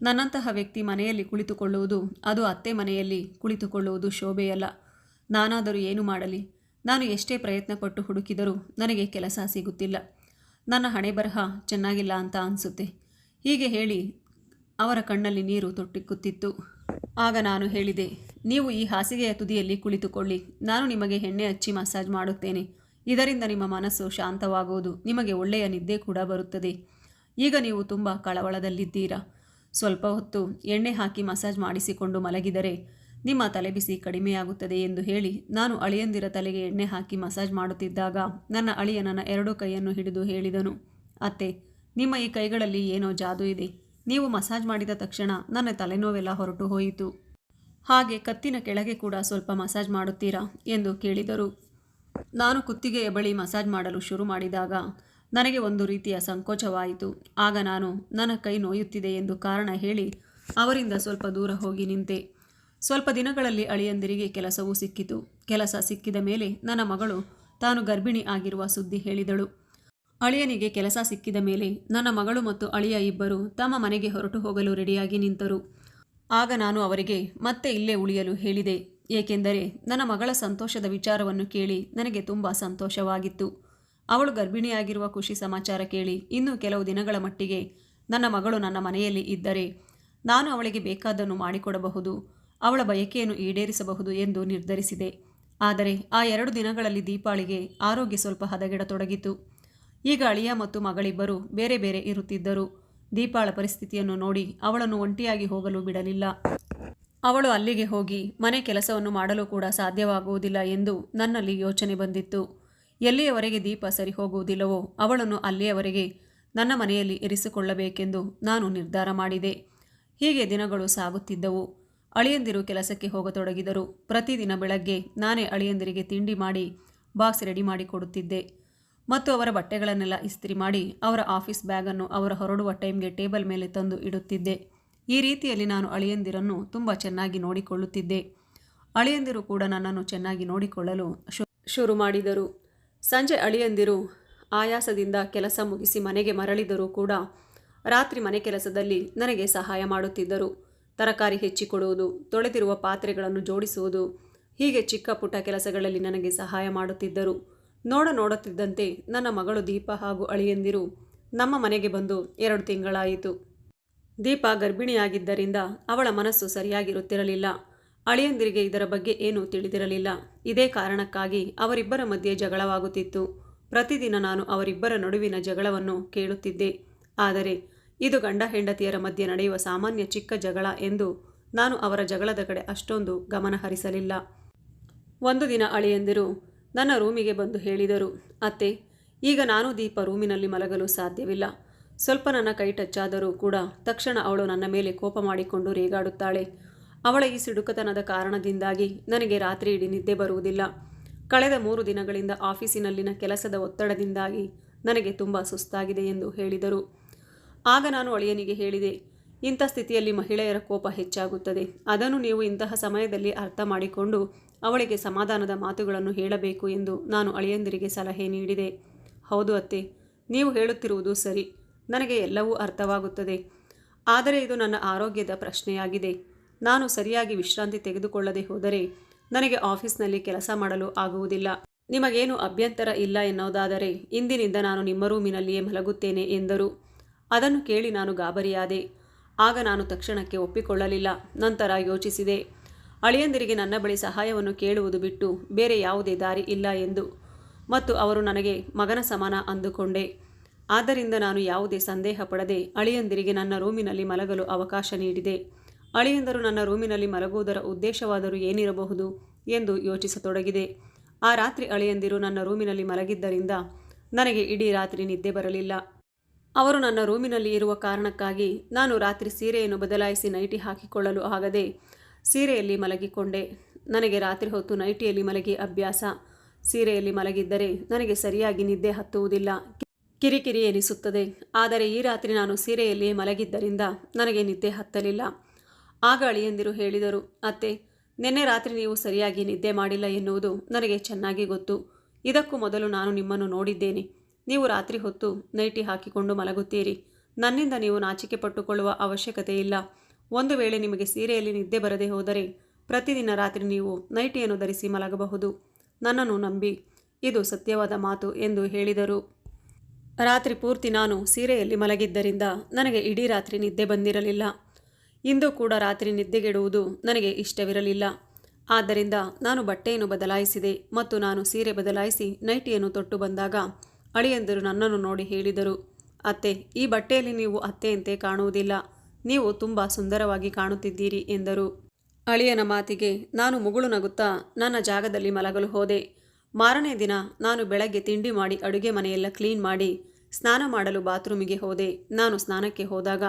ನನ್ನಂತಹ ವ್ಯಕ್ತಿ ಮನೆಯಲ್ಲಿ ಕುಳಿತುಕೊಳ್ಳುವುದು ಅದು ಅತ್ತೆ ಮನೆಯಲ್ಲಿ ಕುಳಿತುಕೊಳ್ಳುವುದು ಶೋಭೆಯಲ್ಲ. ನಾನಾದರೂ ಏನು ಮಾಡಲಿ? ನಾನು ಎಷ್ಟೇ ಪ್ರಯತ್ನಪಟ್ಟು ಹುಡುಕಿದರೂ ನನಗೆ ಕೆಲಸ ಸಿಗುತ್ತಿಲ್ಲ. ನನ್ನ ಹಣೆ ಬರಹ ಚೆನ್ನಾಗಿಲ್ಲ ಅಂತ ಅನಿಸುತ್ತೆ. ಹೀಗೆ ಹೇಳಿ ಅವರ ಕಣ್ಣಲ್ಲಿ ನೀರು ತೊಟ್ಟಿಕ್ಕುತ್ತಿತ್ತು. ಆಗ ನಾನು ಹೇಳಿದೆ, ನೀವು ಈ ಹಾಸಿಗೆಯ ತುದಿಯಲ್ಲಿ ಕುಳಿತುಕೊಳ್ಳಿ. ನಾನು ನಿಮಗೆ ಎಣ್ಣೆ ಹಚ್ಚಿ ಮಸಾಜ್ ಮಾಡುತ್ತೇನೆ. ಇದರಿಂದ ನಿಮ್ಮ ಮನಸ್ಸು ಶಾಂತವಾಗುವುದು. ನಿಮಗೆ ಒಳ್ಳೆಯ ನಿದ್ದೆ ಕೂಡ ಬರುತ್ತದೆ. ಈಗ ನೀವು ತುಂಬ ಕಳವಳದಲ್ಲಿದ್ದೀರಾ. ಸ್ವಲ್ಪ ಹೊತ್ತು ಎಣ್ಣೆ ಹಾಕಿ ಮಸಾಜ್ ಮಾಡಿಸಿಕೊಂಡು ಮಲಗಿದರೆ ನಿಮ್ಮ ತಲೆಬಿಸಿ ಕಡಿಮೆಯಾಗುತ್ತದೆ ಎಂದು ಹೇಳಿ ನಾನು ಅಳಿಯಂದಿರ ತಲೆಗೆ ಎಣ್ಣೆ ಹಾಕಿ ಮಸಾಜ್ ಮಾಡುತ್ತಿದ್ದಾಗ ನನ್ನ ಅಳಿಯ ನನ್ನ ಎರಡೂ ಕೈಯನ್ನು ಹಿಡಿದು ಹೇಳಿದನು, ಅತ್ತೆ, ನಿಮ್ಮ ಈ ಕೈಗಳಲ್ಲಿ ಏನೋ ಜಾದು ಇದೆ. ನೀವು ಮಸಾಜ್ ಮಾಡಿದ ತಕ್ಷಣ ನನ್ನ ತಲೆನೋವೆಲ್ಲ ಹೊರಟು ಹೋಯಿತು. ಹಾಗೆ ಕತ್ತಿನ ಕೆಳಗೆ ಕೂಡ ಸ್ವಲ್ಪ ಮಸಾಜ್ ಮಾಡುತ್ತೀರಾ? ಎಂದು ಕೇಳಿದರು. ನಾನು ಕುತ್ತಿಗೆಯ ಬಳಿ ಮಸಾಜ್ ಮಾಡಲು ಶುರು ಮಾಡಿದಾಗ ನನಗೆ ಒಂದು ರೀತಿಯ ಸಂಕೋಚವಾಯಿತು. ಆಗ ನಾನು, ನನ್ನ ಕೈ ನೋಯುತ್ತಿದೆ ಎಂದು ಕಾರಣ ಹೇಳಿ ಅವರಿಂದ ಸ್ವಲ್ಪ ದೂರ ಹೋಗಿ ನಿಂತೆ. ಸ್ವಲ್ಪ ದಿನಗಳಲ್ಲಿ ಅಳಿಯಂದಿರಿಗೆ ಕೆಲಸವೂ ಸಿಕ್ಕಿತು. ಕೆಲಸ ಸಿಕ್ಕಿದ ಮೇಲೆ ನನ್ನ ಮಗಳು ತಾನು ಗರ್ಭಿಣಿ ಆಗಿರುವ ಸುದ್ದಿ ಹೇಳಿದಳು. ಅಳಿಯನಿಗೆ ಕೆಲಸ ಸಿಕ್ಕಿದ ಮೇಲೆ ನನ್ನ ಮಗಳು ಮತ್ತು ಅಳಿಯ ಇಬ್ಬರು ತಮ್ಮ ಮನೆಗೆ ಹೊರಟು ಹೋಗಲು ರೆಡಿಯಾಗಿ ನಿಂತರು. ಆಗ ನಾನು ಅವರಿಗೆ, ಮತ್ತೆ ಇಲ್ಲೇ ಉಳಿಯಲು ಹೇಳಿದೆ. ಏಕೆಂದರೆ ನನ್ನ ಮಗಳ ಸಂತೋಷದ ವಿಚಾರವನ್ನು ಕೇಳಿ ನನಗೆ ತುಂಬ ಸಂತೋಷವಾಗಿತ್ತು. ಅವಳು ಗರ್ಭಿಣಿಯಾಗಿರುವ ಖುಷಿ ಸಮಾಚಾರ ಕೇಳಿ ಇನ್ನೂ ಕೆಲವು ದಿನಗಳ ಮಟ್ಟಿಗೆ ನನ್ನ ಮಗಳು ನನ್ನ ಮನೆಯಲ್ಲಿ ಇದ್ದರೆ ನಾನು ಅವಳಿಗೆ ಬೇಕಾದನ್ನು ಮಾಡಿಕೊಡಬಹುದು. ಅವಳ ಬಯಕೆಯನ್ನು ಈಡೇರಿಸಬಹುದು ಎಂದು ನಿರ್ಧರಿಸಿದೆ. ಆದರೆ ಆ ಎರಡು ದಿನಗಳಲ್ಲಿ ದೀಪಾಳಿಗೆ ಆರೋಗ್ಯ ಸ್ವಲ್ಪ ಹದಗೆಡತೊಡಗಿತು. ಈಗ ಅಳಿಯ ಮತ್ತು ಮಗಳಿಬ್ಬರು ಬೇರೆ ಬೇರೆ ಇರುತ್ತಿದ್ದರು. ದೀಪಾಳ ಪರಿಸ್ಥಿತಿಯನ್ನು ನೋಡಿ ಅವಳನ್ನು ಒಂಟಿಯಾಗಿ ಹೋಗಲು ಬಿಡಲಿಲ್ಲ. ಅವಳು ಅಲ್ಲಿಗೆ ಹೋಗಿ ಮನೆ ಕೆಲಸವನ್ನು ಮಾಡಲು ಕೂಡ ಸಾಧ್ಯವಾಗುವುದಿಲ್ಲ ಎಂದು ನನ್ನಲ್ಲಿ ಯೋಚನೆ ಬಂದಿತ್ತು. ಎಲ್ಲಿಯವರೆಗೆ ದೀಪ ಸರಿ ಹೋಗುವುದಿಲ್ಲವೋ ಅವಳನ್ನು ಅಲ್ಲಿಯವರೆಗೆ ನನ್ನ ಮನೆಯಲ್ಲಿ ಇರಿಸಿಕೊಳ್ಳಬೇಕೆಂದು ನಾನು ನಿರ್ಧಾರ ಮಾಡಿದೆ. ಹೀಗೆ ದಿನಗಳು ಸಾಗುತ್ತಿದ್ದವು. ಅಳಿಯಂದಿರು ಕೆಲಸಕ್ಕೆ ಹೋಗತೊಡಗಿದರು. ಪ್ರತಿದಿನ ಬೆಳಗ್ಗೆ ನಾನೇ ಅಳಿಯಂದಿರಿಗೆ ತಿಂಡಿ ಮಾಡಿ, ಬಾಕ್ಸ್ ರೆಡಿ ಮಾಡಿಕೊಡುತ್ತಿದ್ದೆ ಮತ್ತು ಅವರ ಬಟ್ಟೆಗಳನ್ನೆಲ್ಲ ಇಸ್ತ್ರಿ ಮಾಡಿ, ಅವರ ಆಫೀಸ್ ಬ್ಯಾಗನ್ನು ಅವರ ಹೊರಡುವ ಟೈಮ್ಗೆ ಟೇಬಲ್ ಮೇಲೆ ತಂದು ಇಡುತ್ತಿದ್ದೆ. ಈ ರೀತಿಯಲ್ಲಿ ನಾನು ಅಳಿಯಂದಿರನ್ನು ತುಂಬ ಚೆನ್ನಾಗಿ ನೋಡಿಕೊಳ್ಳುತ್ತಿದ್ದೆ. ಅಳಿಯಂದಿರು ಕೂಡ ನನ್ನನ್ನು ಚೆನ್ನಾಗಿ ನೋಡಿಕೊಳ್ಳಲು ಶುರು ಮಾಡಿದರು. ಸಂಜೆ ಅಳಿಯಂದಿರು ಆಯಾಸದಿಂದ ಕೆಲಸ ಮುಗಿಸಿ ಮನೆಗೆ ಮರಳಿದರೂ ಕೂಡ ರಾತ್ರಿ ಮನೆ ಕೆಲಸದಲ್ಲಿ ನನಗೆ ಸಹಾಯ ಮಾಡುತ್ತಿದ್ದರು. ತರಕಾರಿ ಹೆಚ್ಚಿಕೊಡುವುದು, ತೊಳೆದಿರುವ ಪಾತ್ರೆಗಳನ್ನು ಜೋಡಿಸುವುದು, ಹೀಗೆ ಚಿಕ್ಕ ಪುಟ್ಟ ಕೆಲಸಗಳಲ್ಲಿ ನನಗೆ ಸಹಾಯ ಮಾಡುತ್ತಿದ್ದರು. ನೋಡ ನೋಡುತ್ತಿದ್ದಂತೆ ನನ್ನ ಮಗಳು ದೀಪ ಹಾಗೂ ಅಳಿಯಂದಿರು ನಮ್ಮ ಮನೆಗೆ ಬಂದು ಎರಡು ತಿಂಗಳಾಯಿತು. ದೀಪ ಗರ್ಭಿಣಿಯಾಗಿದ್ದರಿಂದ ಅವಳ ಮನಸ್ಸು ಸರಿಯಾಗಿರುತ್ತಿರಲಿಲ್ಲ. ಅಳಿಯಂದಿರಿಗೆ ಇದರ ಬಗ್ಗೆ ಏನೂ ತಿಳಿದಿರಲಿಲ್ಲ. ಇದೇ ಕಾರಣಕ್ಕಾಗಿ ಅವರಿಬ್ಬರ ಮಧ್ಯೆ ಜಗಳವಾಗುತ್ತಿತ್ತು. ಪ್ರತಿದಿನ ನಾನು ಅವರಿಬ್ಬರ ನಡುವಿನ ಜಗಳವನ್ನು ಕೇಳುತ್ತಿದ್ದೆ. ಆದರೆ ಇದು ಗಂಡ ಹೆಂಡತಿಯರ ಮಧ್ಯೆ ನಡೆಯುವ ಸಾಮಾನ್ಯ ಚಿಕ್ಕ ಜಗಳ ಎಂದು ನಾನು ಅವರ ಜಗಳದ ಕಡೆ ಅಷ್ಟೊಂದು ಗಮನ ಹರಿಸಲಿಲ್ಲ ಒಂದು ದಿನ ಅಳಿಯಂದಿರು ನನ್ನ ರೂಮಿಗೆ ಬಂದು ಹೇಳಿದರು, ಅತ್ತೆ, ಈಗ ನಾನು ದೀಪ ರೂಮಿನಲ್ಲಿ ಮಲಗಲು ಸಾಧ್ಯವಿಲ್ಲ. ಸ್ವಲ್ಪ ನನ್ನ ಕೈ ಟಚ್ ಆದರೂ ಕೂಡ ತಕ್ಷಣ ಅವಳು ನನ್ನ ಮೇಲೆ ಕೋಪ ಮಾಡಿಕೊಂಡು ರೇಗಾಡುತ್ತಾಳೆ. ಅವಳ ಈ ಸಿಡುಕತನದ ಕಾರಣದಿಂದಾಗಿ ನನಗೆ ರಾತ್ರಿ ಇಡೀ ನಿದ್ದೆ ಬರುವುದಿಲ್ಲ. ಕಳೆದ ಮೂರು ದಿನಗಳಿಂದ ಆಫೀಸಿನಲ್ಲಿನ ಕೆಲಸದ ಒತ್ತಡದಿಂದಾಗಿ ನನಗೆ ತುಂಬ ಸುಸ್ತಾಗಿದೆ ಎಂದು ಹೇಳಿದರು. ಆಗ ನಾನು ಅಳಿಯನಿಗೆ ಹೇಳಿದೆ, ಇಂಥ ಸ್ಥಿತಿಯಲ್ಲಿ ಮಹಿಳೆಯರ ಕೋಪ ಹೆಚ್ಚಾಗುತ್ತದೆ. ಅದನ್ನು ನೀವು ಇಂತಹ ಸಮಯದಲ್ಲಿ ಅರ್ಥ ಮಾಡಿಕೊಂಡು ಅವಳಿಗೆ ಸಮಾಧಾನದ ಮಾತುಗಳನ್ನು ಹೇಳಬೇಕು ಎಂದು ನಾನು ಅಳಿಯಂದಿರಿಗೆ ಸಲಹೆ ನೀಡಿದೆ. ಹೌದು ಅತ್ತೆ, ನೀವು ಹೇಳುತ್ತಿರುವುದು ಸರಿ. ನನಗೆ ಎಲ್ಲವೂ ಅರ್ಥವಾಗುತ್ತದೆ. ಆದರೆ ಇದು ನನ್ನ ಆರೋಗ್ಯದ ಪ್ರಶ್ನೆಯಾಗಿದೆ. ನಾನು ಸರಿಯಾಗಿ ವಿಶ್ರಾಂತಿ ತೆಗೆದುಕೊಳ್ಳದೆ ಹೋದರೆ ನನಗೆ ಆಫೀಸ್ನಲ್ಲಿ ಕೆಲಸ ಮಾಡಲು ಆಗುವುದಿಲ್ಲ. ನಿಮಗೇನು ಅಭ್ಯಂತರ ಇಲ್ಲ ಎನ್ನುವುದಾದರೆ, ಇಂದಿನಿಂದ ನಾನು ನಿಮ್ಮ ರೂಮಿನಲ್ಲಿಯೇ ಮಲಗುತ್ತೇನೆ ಎಂದರು. ಅದನ್ನು ಕೇಳಿ ನಾನು ಗಾಬರಿಯಾದೆ. ಆಗ ನಾನು ತಕ್ಷಣಕ್ಕೆ ಒಪ್ಪಿಕೊಳ್ಳಲಿಲ್ಲ. ನಂತರ ಯೋಚಿಸಿದೆ. ಅಳಿಯಂದಿರಿಗೆ ನನ್ನ ಬಳಿ ಸಹಾಯವನ್ನು ಕೇಳುವುದು ಬಿಟ್ಟು ಬೇರೆ ಯಾವುದೇ ದಾರಿ ಇಲ್ಲ ಎಂದು. ಮತ್ತು ಅವರು ನನಗೆ ಮಗನ ಸಮಾನ ಅಂದುಕೊಂಡೆ. ಆದ್ದರಿಂದ ನಾನು ಯಾವುದೇ ಸಂದೇಹ ಪಡದೆ ಅಳಿಯಂದಿರಿಗೆ ನನ್ನ ರೂಮಿನಲ್ಲಿ ಮಲಗಲು ಅವಕಾಶ ನೀಡಿದೆ. ಅಳಿಯಂದರು ನನ್ನ ರೂಮಿನಲ್ಲಿ ಮಲಗುವುದರ ಉದ್ದೇಶವಾದರೂ ಏನಿರಬಹುದು ಎಂದು ಯೋಚಿಸತೊಡಗಿದೆ. ಆ ರಾತ್ರಿ ಅಳಿಯಂದಿರು ನನ್ನ ರೂಮಿನಲ್ಲಿ ಮಲಗಿದ್ದರಿಂದ ನನಗೆ ಇಡೀ ರಾತ್ರಿ ನಿದ್ದೆ ಬರಲಿಲ್ಲ. ಅವರು ನನ್ನ ರೂಮಿನಲ್ಲಿ ಇರುವ ಕಾರಣಕ್ಕಾಗಿ ನಾನು ರಾತ್ರಿ ಸೀರೆಯನ್ನು ಬದಲಾಯಿಸಿ ನೈಟಿ ಹಾಕಿಕೊಳ್ಳಲು ಆಗದೆ ಸೀರೆಯಲ್ಲಿ ಮಲಗಿಕೊಂಡೆ. ನನಗೆ ರಾತ್ರಿ ಹೊತ್ತು ನೈಟಿಯಲ್ಲಿ ಮಲಗಿ ಅಭ್ಯಾಸ. ಸೀರೆಯಲ್ಲಿ ಮಲಗಿದ್ದರೆ ನನಗೆ ಸರಿಯಾಗಿ ನಿದ್ದೆ ಹತ್ತುವುದಿಲ್ಲ. ಕಿರಿಕಿರಿ ಎನಿಸುತ್ತದೆ. ಆದರೆ ಈ ರಾತ್ರಿ ನಾನು ಸೀರೆಯಲ್ಲಿ ಮಲಗಿದ್ದರಿಂದ ನನಗೆ ನಿದ್ದೆ ಹತ್ತಲಿಲ್ಲ. ಆಗ ಅಳಿಯಂದಿರು ಹೇಳಿದರು, ಅತ್ತೆ, ನಿನ್ನೆ ರಾತ್ರಿ ನೀವು ಸರಿಯಾಗಿ ನಿದ್ದೆ ಮಾಡಿಲ್ಲ ಎನ್ನುವುದು ನನಗೆ ಚೆನ್ನಾಗಿ ಗೊತ್ತು. ಇದಕ್ಕೂ ಮೊದಲು ನಾನು ನಿಮ್ಮನ್ನು ನೋಡಿದ್ದೇನೆ. ನೀವು ರಾತ್ರಿ ಹೊತ್ತು ನೈಟಿ ಹಾಕಿಕೊಂಡು ಮಲಗುತ್ತೀರಿ. ನನ್ನಿಂದ ನೀವು ನಾಚಿಕೆ ಪಟ್ಟುಕೊಳ್ಳುವ ಅವಶ್ಯಕತೆ ಇಲ್ಲ. ಒಂದು ವೇಳೆ ನಿಮಗೆ ಸೀರೆಯಲ್ಲಿ ನಿದ್ದೆ ಬರದೇ ಹೋದರೆ ಪ್ರತಿದಿನ ರಾತ್ರಿ ನೀವು ನೈಟಿಯನ್ನು ಧರಿಸಿ ಮಲಗಬಹುದು. ನನ್ನನ್ನು ನಂಬಿ ಇದು ಸತ್ಯವಾದ ಮಾತು ಎಂದು ಹೇಳಿದರು. ರಾತ್ರಿ ಪೂರ್ತಿ ನಾನು ಸೀರೆಯಲ್ಲಿ ಮಲಗಿದ್ದರಿಂದ ನನಗೆ ಇಡೀ ರಾತ್ರಿ ನಿದ್ದೆ ಬಂದಿರಲಿಲ್ಲ. ಇಂದು ಕೂಡ ರಾತ್ರಿ ನಿದ್ದೆಗೆಡುವುದು ನನಗೆ ಇಷ್ಟವಿರಲಿಲ್ಲ. ಆದ್ದರಿಂದ ನಾನು ಬಟ್ಟೆಯನ್ನು ಬದಲಾಯಿಸಿದೆ ಮತ್ತು ನಾನು ಸೀರೆ ಬದಲಾಯಿಸಿ ನೈಟಿಯನ್ನು ತೊಟ್ಟು ಬಂದಾಗ ಅಳಿಯಂದಿರು ನನ್ನನ್ನು ನೋಡಿ ಹೇಳಿದರು, ಅತ್ತೆ, ಈ ಬಟ್ಟೆಯಲ್ಲಿ ನೀವು ಅತ್ತೆಯಂತೆ ಕಾಣುವುದಿಲ್ಲ. ನೀವು ತುಂಬ ಸುಂದರವಾಗಿ ಕಾಣುತ್ತಿದ್ದೀರಿ ಎಂದರು. ಅಳಿಯನ ಮಾತಿಗೆ, ನಾನು ಮುಗುಳು ನಗುತ್ತಾ, ನನ್ನ ಜಾಗದಲ್ಲಿ ಮಲಗಲು ಹೋದೆ. ಮಾರನೇ ದಿನ ನಾನು ಬೆಳಗ್ಗೆ ತಿಂಡಿ ಮಾಡಿ ಅಡುಗೆ ಮನೆಯೆಲ್ಲ ಕ್ಲೀನ್ ಮಾಡಿ ಸ್ನಾನ ಮಾಡಲು ಬಾತ್ರೂಮಿಗೆ ಹೋದೆ. ನಾನು ಸ್ನಾನಕ್ಕೆ ಹೋದಾಗ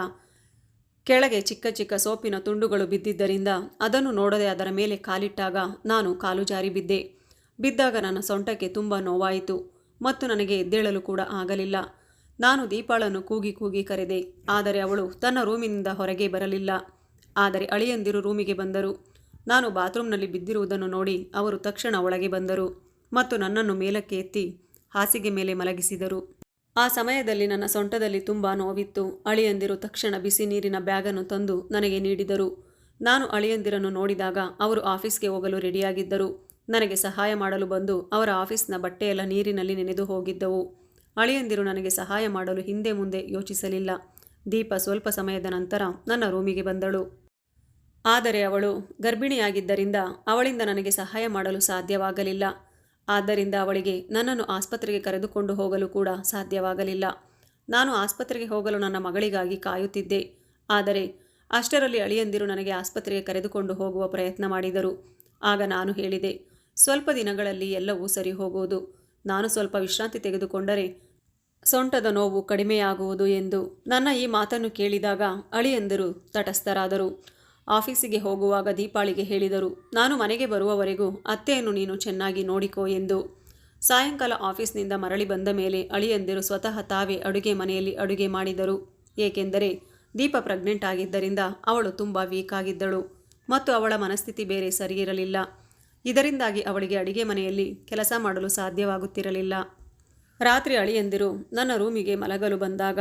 ಕೆಳಗೆ ಚಿಕ್ಕ ಚಿಕ್ಕ ಸೋಪಿನ ತುಂಡುಗಳು ಬಿದ್ದಿದ್ದರಿಂದ ಅದನ್ನು ನೋಡದೆ ಅದರ ಮೇಲೆ ಕಾಲಿಟ್ಟಾಗ ನಾನು ಕಾಲು ಜಾರಿ ಬಿದ್ದೆ. ಬಿದ್ದಾಗ ನನ್ನ ಸೊಂಟಕ್ಕೆ ತುಂಬ ನೋವಾಯಿತು. ಮತ್ತು ನನಗೆ ಎದ್ದೇಳಲು ಕೂಡ ಆಗಲಿಲ್ಲ. ನಾನು ದೀಪಾಳನ್ನು ಕೂಗಿ ಕೂಗಿ ಕರೆದೆ. ಆದರೆ ಅವಳು ತನ್ನ ರೂಮಿನಿಂದ ಹೊರಗೆ ಬರಲಿಲ್ಲ. ಆದರೆ ಅಳಿಯಂದಿರು ರೂಮಿಗೆ ಬಂದರು. ನಾನು ಬಾತ್ರೂಮ್ನಲ್ಲಿ ಬಿದ್ದಿರುವುದನ್ನು ನೋಡಿ ಅವರು ತಕ್ಷಣ ಒಳಗೆ ಬಂದರು ಮತ್ತು ನನ್ನನ್ನು ಮೇಲಕ್ಕೆ ಎತ್ತಿ ಹಾಸಿಗೆ ಮೇಲೆ ಮಲಗಿಸಿದರು. ಆ ಸಮಯದಲ್ಲಿ ನನ್ನ ಸೊಂಟದಲ್ಲಿ ತುಂಬ ನೋವಿತ್ತು. ಅಳಿಯಂದಿರು ತಕ್ಷಣ ಬಿಸಿ ನೀರಿನ ಬ್ಯಾಗನ್ನು ತಂದು ನನಗೆ ನೀಡಿದರು. ನಾನು ಅಳಿಯಂದಿರನ್ನು ನೋಡಿದಾಗ ಅವರು ಆಫೀಸ್ಗೆ ಹೋಗಲು ರೆಡಿಯಾಗಿದ್ದರು. ನನಗೆ ಸಹಾಯ ಮಾಡಲು ಬಂದು ಅವರ ಆಫೀಸ್ನ ಬಟ್ಟೆಯೆಲ್ಲ ನೀರಿನಲ್ಲಿ ನೆನೆದು ಹೋಗಿದ್ದವು. ಅಳಿಯಂದಿರು ನನಗೆ ಸಹಾಯ ಮಾಡಲು ಹಿಂದೆ ಮುಂದೆ ಯೋಚಿಸಲಿಲ್ಲ. ದೀಪ ಸ್ವಲ್ಪ ಸಮಯದ ನಂತರ ನನ್ನ ರೂಮಿಗೆ ಬಂದಳು. ಆದರೆ ಅವಳು ಗರ್ಭಿಣಿಯಾಗಿದ್ದರಿಂದ ಅವಳಿಂದ ನನಗೆ ಸಹಾಯ ಮಾಡಲು ಸಾಧ್ಯವಾಗಲಿಲ್ಲ. ಆದ್ದರಿಂದ ಅವಳಿಗೆ ನನ್ನನ್ನು ಆಸ್ಪತ್ರೆಗೆ ಕರೆದುಕೊಂಡು ಹೋಗಲು ಕೂಡ ಸಾಧ್ಯವಾಗಲಿಲ್ಲ. ನಾನು ಆಸ್ಪತ್ರೆಗೆ ಹೋಗಲು ನನ್ನ ಮಗಳಿಗಾಗಿ ಕಾಯುತ್ತಿದ್ದೆ. ಆದರೆ ಅಷ್ಟರಲ್ಲಿ ಅಳಿಯಂದಿರು ನನಗೆ ಆಸ್ಪತ್ರೆಗೆ ಕರೆದುಕೊಂಡು ಹೋಗುವ ಪ್ರಯತ್ನ ಮಾಡಿದರು. ಆಗ ನಾನು ಹೇಳಿದೆ ಸ್ವಲ್ಪ ದಿನಗಳಲ್ಲಿ ಎಲ್ಲವೂ ಸರಿ ಹೋಗುವುದು. ನಾನು ಸ್ವಲ್ಪ ವಿಶ್ರಾಂತಿ ತೆಗೆದುಕೊಂಡರೆ ಸೊಂಟದ ನೋವು ಕಡಿಮೆಯಾಗುವುದು ಎಂದು ನನ್ನ ಈ ಮಾತನ್ನು ಕೇಳಿದಾಗ ಅಳಿಯಂದರು ತಟಸ್ಥರಾದರು. ಆಫೀಸಿಗೆ ಹೋಗುವಾಗ ದೀಪಾಳಿಗೆ ಹೇಳಿದರು, ನಾನು ಮನೆಗೆ ಬರುವವರೆಗೂ ಅತ್ತೆಯನ್ನು ನೀನು ಚೆನ್ನಾಗಿ ನೋಡಿಕೋ ಎಂದು. ಸಾಯಂಕಾಲ ಆಫೀಸ್ನಿಂದ ಮರಳಿ ಬಂದ ಮೇಲೆ ಅಳಿಯಂದಿರು ಸ್ವತಃ ತಾವೇ ಅಡುಗೆ ಮನೆಯಲ್ಲಿ ಅಡುಗೆ ಮಾಡಿದರು. ಏಕೆಂದರೆ ದೀಪ ಪ್ರೆಗ್ನೆಂಟ್ ಆಗಿದ್ದರಿಂದ ಅವಳು ತುಂಬ ವೀಕ್ ಆಗಿದ್ದಳು ಮತ್ತು ಅವಳ ಮನಸ್ಥಿತಿ ಬೇರೆ ಸರಿಯಿರಲಿಲ್ಲ ಇದರಿಂದಾಗಿ ಅವಳಿಗೆ ಅಡಿಗೆ ಮನೆಯಲ್ಲಿ ಕೆಲಸ ಮಾಡಲು ಸಾಧ್ಯವಾಗುತ್ತಿರಲಿಲ್ಲ. ರಾತ್ರಿ ಅಳಿಯಂದಿರು ನನ್ನ ರೂಮಿಗೆ ಮಲಗಲು ಬಂದಾಗ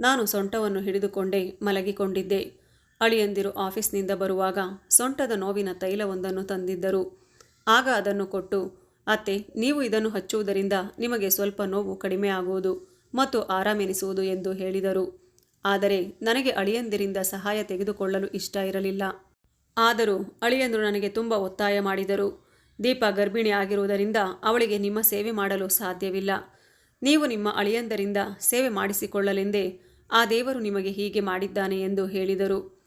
ನಾನು ಸೊಂಟವನ್ನು ಹಿಡಿದುಕೊಂಡೇ ಮಲಗಿಕೊಂಡಿದ್ದೆ. ಅಳಿಯಂದಿರು ಆಫೀಸ್ನಿಂದ ಬರುವಾಗ ಸೊಂಟದ ನೋವಿನ ತೈಲವೊಂದನ್ನು ತಂದಿದ್ದರು. ಆಗ ಅದನ್ನು ಕೊಟ್ಟು, ಅತ್ತೆ, ನೀವು ಇದನ್ನು ಹಚ್ಚುವುದರಿಂದ ನಿಮಗೆ ಸ್ವಲ್ಪ ನೋವು ಕಡಿಮೆ ಆಗುವುದು ಮತ್ತು ಆರಾಮೆನಿಸುವುದು ಎಂದು ಹೇಳಿದರು. ಆದರೆ ನನಗೆ ಅಳಿಯಂದಿರಿಂದ ಸಹಾಯ ತೆಗೆದುಕೊಳ್ಳಲು ಇಷ್ಟ ಇರಲಿಲ್ಲ. ಆದರೂ ಅಳಿಯಂದರು ನನಗೆ ತುಂಬ ಒತ್ತಾಯ ಮಾಡಿದರು. ದೀಪ ಗರ್ಭಿಣಿ ಆಗಿರುವುದರಿಂದ ಅವಳಿಗೆ ನಿಮ್ಮ ಸೇವೆ ಮಾಡಲು ಸಾಧ್ಯವಿಲ್ಲ. ನೀವು ನಿಮ್ಮ ಅಳಿಯಂದರಿಂದ ಸೇವೆ ಮಾಡಿಸಿಕೊಳ್ಳಲೆಂದೇ ಆ ದೇವರು ನಿಮಗೆ ಹೀಗೆ ಮಾಡಿದ್ದಾನೆ ಎಂದು ಹೇಳಿದರು.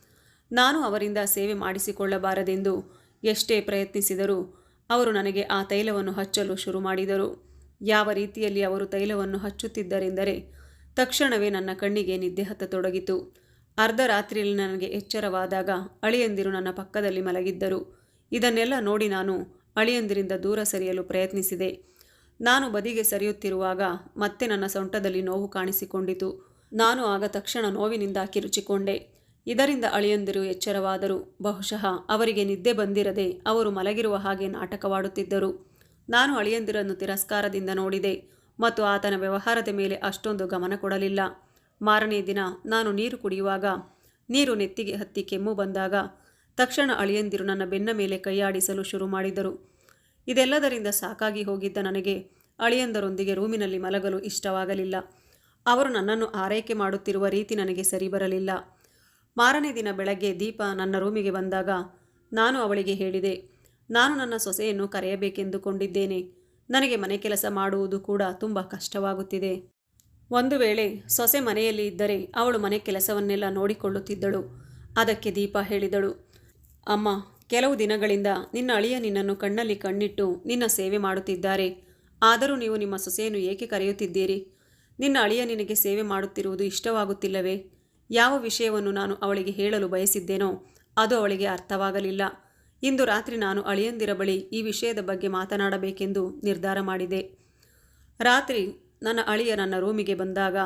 ನಾನು ಅವರಿಂದ ಸೇವೆ ಮಾಡಿಸಿಕೊಳ್ಳಬಾರದೆಂದು ಎಷ್ಟೇ ಪ್ರಯತ್ನಿಸಿದರೂ ಅವರು ನನಗೆ ಆ ತೈಲವನ್ನು ಹಚ್ಚಲು ಶುರು ಮಾಡಿದರು. ಯಾವ ರೀತಿಯಲ್ಲಿ ಅವರು ತೈಲವನ್ನು ಹಚ್ಚುತ್ತಿದ್ದರೆಂದರೆ ತಕ್ಷಣವೇ ನನ್ನ ಕಣ್ಣಿಗೆ ನಿದ್ದೆ ಹತ್ತತೊಡಗಿತು. ಅರ್ಧ ರಾತ್ರಿಯಲ್ಲಿ ನನಗೆ ಎಚ್ಚರವಾದಾಗ ಅಳಿಯಂದಿರು ನನ್ನ ಪಕ್ಕದಲ್ಲಿ ಮಲಗಿದ್ದರು. ಇದನ್ನೆಲ್ಲ ನೋಡಿ ನಾನು ಅಳಿಯಂದಿರಿಂದ ದೂರ ಸರಿಯಲು ಪ್ರಯತ್ನಿಸಿದೆ. ನಾನು ಬದಿಗೆ ಸರಿಯುತ್ತಿರುವಾಗ ಮತ್ತೆ ನನ್ನ ಸೊಂಟದಲ್ಲಿ ನೋವು ಕಾಣಿಸಿಕೊಂಡಿತು. ನಾನು ಆಗ ತಕ್ಷಣ ನೋವಿನಿಂದ ಕಿರುಚಿಕೊಂಡೆ. ಇದರಿಂದ ಅಳಿಯಂದಿರು ಎಚ್ಚರವಾದರು. ಬಹುಶಃ ಅವರಿಗೆ ನಿದ್ದೆ ಬಂದಿರದೆ ಅವರು ಮಲಗಿರುವ ಹಾಗೆ ನಾಟಕವಾಡುತ್ತಿದ್ದರು. ನಾನು ಅಳಿಯಂದಿರನ್ನು ತಿರಸ್ಕಾರದಿಂದ ನೋಡಿದೆ ಮತ್ತು ಆತನ ವ್ಯವಹಾರದ ಮೇಲೆ ಅಷ್ಟೊಂದು ಗಮನ ಕೊಡಲಿಲ್ಲ. ಮಾರನೇ ದಿನ ನಾನು ನೀರು ಕುಡಿಯುವಾಗ ನೀರು ನೆತ್ತಿಗೆ ಹತ್ತಿ ಕೆಮ್ಮು ಬಂದಾಗ ತಕ್ಷಣ ಅಳಿಯಂದಿರು ನನ್ನ ಬೆನ್ನ ಮೇಲೆ ಕೈಯಾಡಿಸಲು ಶುರು ಮಾಡಿದರು. ಇದೆಲ್ಲದರಿಂದ ಸಾಕಾಗಿ ಹೋಗಿದ್ದ ನನಗೆ ಅಳಿಯಂದರೊಂದಿಗೆ ರೂಮಿನಲ್ಲಿ ಮಲಗಲು ಇಷ್ಟವಾಗಲಿಲ್ಲ. ಅವರು ನನ್ನನ್ನು ಆರೈಕೆ ಮಾಡುತ್ತಿರುವ ರೀತಿ ನನಗೆ ಸರಿ ಬರಲಿಲ್ಲ ಮಾರನೇ ದಿನ ಬೆಳಗ್ಗೆ ದೀಪ ನನ್ನ ರೂಮಿಗೆ ಬಂದಾಗ ನಾನು ಅವಳಿಗೆ ಹೇಳಿದೆ, ನಾನು ನನ್ನ ಸೊಸೆಯನ್ನು ಕರೆಯಬೇಕೆಂದುಕೊಂಡಿದ್ದೇನೆ. ನನಗೆ ಮನೆ ಕೆಲಸ ಮಾಡುವುದು ಕೂಡ ತುಂಬ ಕಷ್ಟವಾಗುತ್ತಿದೆ. ಒಂದು ವೇಳೆ ಸೊಸೆ ಮನೆಯಲ್ಲಿ ಇದ್ದರೆ ಅವಳು ಮನೆ ಕೆಲಸವನ್ನೆಲ್ಲ ನೋಡಿಕೊಳ್ಳುತ್ತಿದ್ದಳು. ಅದಕ್ಕೆ ದೀಪ ಹೇಳಿದಳು. ಅಮ್ಮ, ಕೆಲವು ದಿನಗಳಿಂದ ನಿನ್ನ ಅಳಿಯ ನಿನ್ನನ್ನು ಕಣ್ಣಲ್ಲಿ ಕಣ್ಣಿಟ್ಟು ನಿನ್ನ ಸೇವೆ ಮಾಡುತ್ತಿದ್ದಾರೆ. ಆದರೂ ನೀವು ನಿಮ್ಮ ಸೊಸೆಯನ್ನು ಏಕೆ ಕರೆಯುತ್ತಿದ್ದೀರಿ? ನಿನ್ನ ಅಳಿಯ ನಿನಗೆ ಸೇವೆ ಮಾಡುತ್ತಿರುವುದು ಇಷ್ಟವಾಗುತ್ತಿಲ್ಲವೇ? ಯಾವ ವಿಷಯವನ್ನು ನಾನು ಅವಳಿಗೆ ಹೇಳಲು ಬಯಸಿದ್ದೇನೋ ಅದು ಅವಳಿಗೆ ಅರ್ಥವಾಗಲಿಲ್ಲ. ಇಂದು ರಾತ್ರಿ ನಾನು ಅಳಿಯಂದಿರ ಬಳಿ ಈ ವಿಷಯದ ಬಗ್ಗೆ ಮಾತನಾಡಬೇಕೆಂದು ನಿರ್ಧಾರ ಮಾಡಿದೆ. ರಾತ್ರಿ ನನ್ನ ಅಳಿಯ ನನ್ನ ರೂಮಿಗೆ ಬಂದಾಗ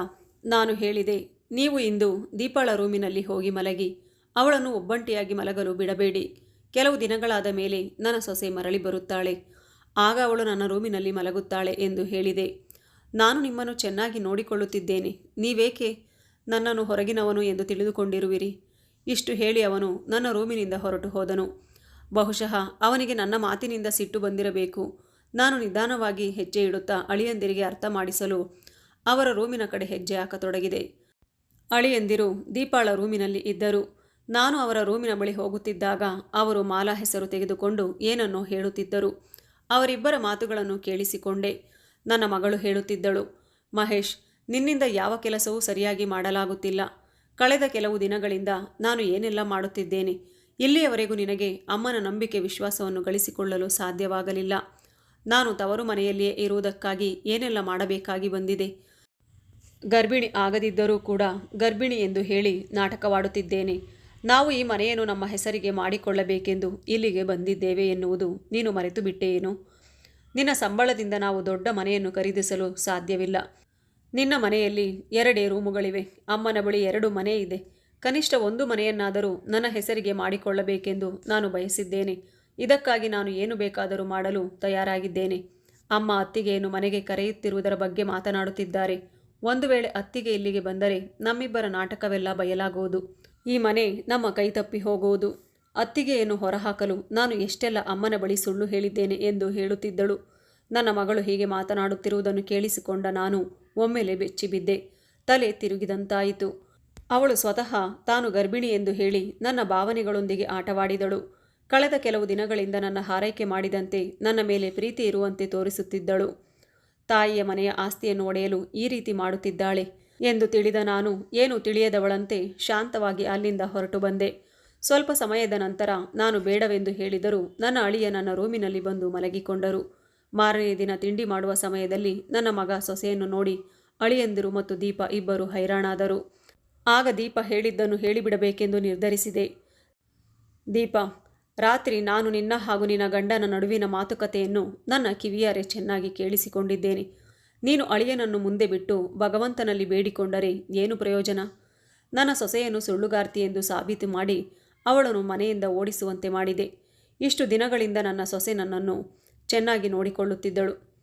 ನಾನು ಹೇಳಿದೆ, ನೀವು ಇಂದು ದೀಪಾಳ ರೂಮಿನಲ್ಲಿ ಹೋಗಿ ಮಲಗಿ. ಅವಳನ್ನು ಒಬ್ಬಂಟಿಯಾಗಿ ಮಲಗಲು ಬಿಡಬೇಡಿ. ಕೆಲವು ದಿನಗಳಾದ ಮೇಲೆ ನನ್ನ ಸೊಸೆ ಮರಳಿ ಬರುತ್ತಾಳೆ. ಆಗ ಅವಳು ನನ್ನ ರೂಮಿನಲ್ಲಿ ಮಲಗುತ್ತಾಳೆ ಎಂದು ಹೇಳಿದೆ. ನಾನು ನಿಮ್ಮನ್ನು ಚೆನ್ನಾಗಿ ನೋಡಿಕೊಳ್ಳುತ್ತಿದ್ದೇನೆ. ನೀವೇಕೆ ನನ್ನನ್ನು ಹೊರಗಿನವನು ಎಂದು ತಿಳಿದುಕೊಂಡಿರುವಿರಿ? ಇಷ್ಟು ಹೇಳಿ ಅವನು ನನ್ನ ರೂಮಿನಿಂದ ಹೊರಟು ಹೋದನು. ಬಹುಶಃ ಅವನಿಗೆ ನನ್ನ ಮಾತಿನಿಂದ ಸಿಟ್ಟು ಬಂದಿರಬೇಕು. ನಾನು ನಿಧಾನವಾಗಿ ಹೆಜ್ಜೆ ಇಡುತ್ತಾ ಅಳಿಯಂದಿರಿಗೆ ಅರ್ಥ ಮಾಡಿಸಲು ಅವರ ರೂಮಿನ ಕಡೆ ಹೆಜ್ಜೆ ಹಾಕತೊಡಗಿದೆ. ಅಳಿಯಂದಿರು ದೀಪಾಳ ರೂಮಿನಲ್ಲಿ ಇದ್ದರು. ನಾನು ಅವರ ರೂಮಿನ ಬಳಿ ಹೋಗುತ್ತಿದ್ದಾಗ ಅವರು ಮಾಲಾ ಹೆಸರು ತೆಗೆದುಕೊಂಡು ಏನನ್ನೋ ಹೇಳುತ್ತಿದ್ದರು. ಅವರಿಬ್ಬರ ಮಾತುಗಳನ್ನು ಕೇಳಿಸಿಕೊಂಡೆ. ನನ್ನ ಮಗಳು ಹೇಳುತ್ತಿದ್ದಳು, ಮಹೇಶ್, ನಿನ್ನಿಂದ ಯಾವ ಕೆಲಸವೂ ಸರಿಯಾಗಿ ಮಾಡಲಾಗುತ್ತಿಲ್ಲ. ಕಳೆದ ಕೆಲವು ದಿನಗಳಿಂದ ನಾನು ಏನೆಲ್ಲ ಮಾಡುತ್ತಿದ್ದೇನೆ. ಇಲ್ಲಿಯವರೆಗೂ ನಿನಗೆ ಅಮ್ಮನ ನಂಬಿಕೆ ವಿಶ್ವಾಸವನ್ನು ಗಳಿಸಿಕೊಳ್ಳಲು ಸಾಧ್ಯವಾಗಲಿಲ್ಲ. ನಾನು ತವರು ಮನೆಯಲ್ಲಿಯೇ ಇರುವುದಕ್ಕಾಗಿ ಏನೆಲ್ಲ ಮಾಡಬೇಕಾಗಿ ಬಂದಿದೆ? ಗರ್ಭಿಣಿ ಆಗದಿದ್ದರೂ ಕೂಡ ಗರ್ಭಿಣಿ ಎಂದು ಹೇಳಿ ನಾಟಕವಾಡುತ್ತಿದ್ದೇನೆ. ನಾವು ಈ ಮನೆಯನ್ನು ನಮ್ಮ ಹೆಸರಿಗೆ ಮಾಡಿಕೊಳ್ಳಬೇಕೆಂದು ಇಲ್ಲಿಗೆ ಬಂದಿದ್ದೇವೆ ಎನ್ನುವುದು ನೀನು ಮರೆತು ಬಿಟ್ಟೆಯೇನು ನಿನ್ನ ಸಂಬಳದಿಂದ ನಾವು ದೊಡ್ಡ ಮನೆಯನ್ನು ಖರೀದಿಸಲು ಸಾಧ್ಯವಿಲ್ಲ. ನಿನ್ನ ಮನೆಯಲ್ಲಿ ಎರಡೇ ರೂಮುಗಳಿವೆ. ಅಮ್ಮನ ಬಳಿ ಎರಡು ಮನೆ ಇದೆ. ಕನಿಷ್ಠ ಒಂದು ಮನೆಯನ್ನಾದರೂ ನನ್ನ ಹೆಸರಿಗೆ ಮಾಡಿಕೊಳ್ಳಬೇಕೆಂದು ನಾನು ಬಯಸಿದ್ದೇನೆ. ಇದಕ್ಕಾಗಿ ನಾನು ಏನು ಬೇಕಾದರೂ ಮಾಡಲು ತಯಾರಾಗಿದ್ದೇನೆ. ಅಮ್ಮ ಅತ್ತಿಗೆಯನ್ನು ಮನೆಗೆ ಕರೆಯುತ್ತಿರುವುದರ ಬಗ್ಗೆ ಮಾತನಾಡುತ್ತಿದ್ದಾರೆ. ಒಂದು ವೇಳೆ ಅತ್ತಿಗೆ ಇಲ್ಲಿಗೆ ಬಂದರೆ ನಮ್ಮಿಬ್ಬರ ನಾಟಕವೆಲ್ಲ ಬಯಲಾಗುವುದು. ಈ ಮನೆ ನಮ್ಮ ಕೈತಪ್ಪಿ ಹೋಗುವುದು. ಅತ್ತಿಗೆಯನ್ನು ಹೊರಹಾಕಲು ನಾನು ಎಷ್ಟೆಲ್ಲ ಅಮ್ಮನ ಬಳಿ ಸುಳ್ಳು ಹೇಳಿದ್ದೇನೆ ಎಂದು ಹೇಳುತ್ತಿದ್ದಳು. ನನ್ನ ಮಗಳು ಹೀಗೆ ಮಾತನಾಡುತ್ತಿರುವುದನ್ನು ಕೇಳಿಸಿಕೊಂಡ ನಾನು ಒಮ್ಮೆಲೆ ಬೆಚ್ಚಿಬಿದ್ದೆ ತಲೆ ತಿರುಗಿದಂತಾಯಿತು. ಅವಳು ಸ್ವತಃ ತಾನು ಗರ್ಭಿಣಿ ಎಂದು ಹೇಳಿ ನನ್ನ ಭಾವನೆಗಳೊಂದಿಗೆ ಆಟವಾಡಿದಳು. ಕಳೆದ ಕೆಲವು ದಿನಗಳಿಂದ ನನ್ನ ಹಾರೈಕೆ ಮಾಡಿದಂತೆ ನನ್ನ ಮೇಲೆ ಪ್ರೀತಿ ಇರುವಂತೆ ತೋರಿಸುತ್ತಿದ್ದಳು. ತಾಯಿಯ ಮನೆಯ ಆಸ್ತಿಯನ್ನು ಒಡೆಯಲು ಈ ರೀತಿ ಮಾಡುತ್ತಿದ್ದಾಳೆ ಎಂದು ತಿಳಿದ ನಾನು ಏನು ತಿಳಿಯದವಳಂತೆ ಶಾಂತವಾಗಿ ಅಲ್ಲಿಂದ ಹೊರಟು ಬಂದೆ. ಸ್ವಲ್ಪ ಸಮಯದ ನಂತರ ನಾನು ಬೇಡವೆಂದು ಹೇಳಿದರೂ ನನ್ನ ಅಳಿಯ ನನ್ನ ರೂಮಿನಲ್ಲಿ ಬಂದು ಮಲಗಿಕೊಂಡರು. ಮಾರನೇ ದಿನ ತಿಂಡಿ ಮಾಡುವ ಸಮಯದಲ್ಲಿ ನನ್ನ ಮಗ ಸೊಸೆಯನ್ನು ನೋಡಿ ಅಳಿಯಂದಿರು ಮತ್ತು ದೀಪ ಇಬ್ಬರು ಹೈರಾಣಾದರು. ಆಗ ದೀಪ ಹೇಳಿದ್ದನ್ನು ಹೇಳಿಬಿಡಬೇಕೆಂದು ನಿರ್ಧರಿಸಿದೆ. ದೀಪ ರಾತ್ರಿ ನಾನು ನಿನ್ನ ಹಾಗೂ ನಿನ್ನ ಗಂಡನ ನಡುವಿನ ಮಾತುಕತೆಯನ್ನು ನನ್ನ ಕಿವಿಯಾರೆ ಚೆನ್ನಾಗಿ ಕೇಳಿಸಿಕೊಂಡಿದ್ದೇನೆ. ನೀನು ಅಳಿಯನನ್ನು ಮುಂದೆ ಬಿಟ್ಟು ಭಗವಂತನಲ್ಲಿ ಬೇಡಿಕೊಂಡರೆ ಏನು ಪ್ರಯೋಜನ? ನನ್ನ ಸೊಸೆಯನ್ನು ಸುಳ್ಳುಗಾರ್ತಿ ಎಂದು ಸಾಬೀತು ಮಾಡಿ ಅವಳನ್ನು ಮನೆಯಿಂದ ಓಡಿಸುವಂತೆ ಮಾಡಿದೆ. ಇಷ್ಟು ದಿನಗಳಿಂದ ನನ್ನ ಸೊಸೆ ನನ್ನನ್ನು ಚೆನ್ನಾಗಿ ನೋಡಿಕೊಳ್ಳುತ್ತಿದ್ದಳು.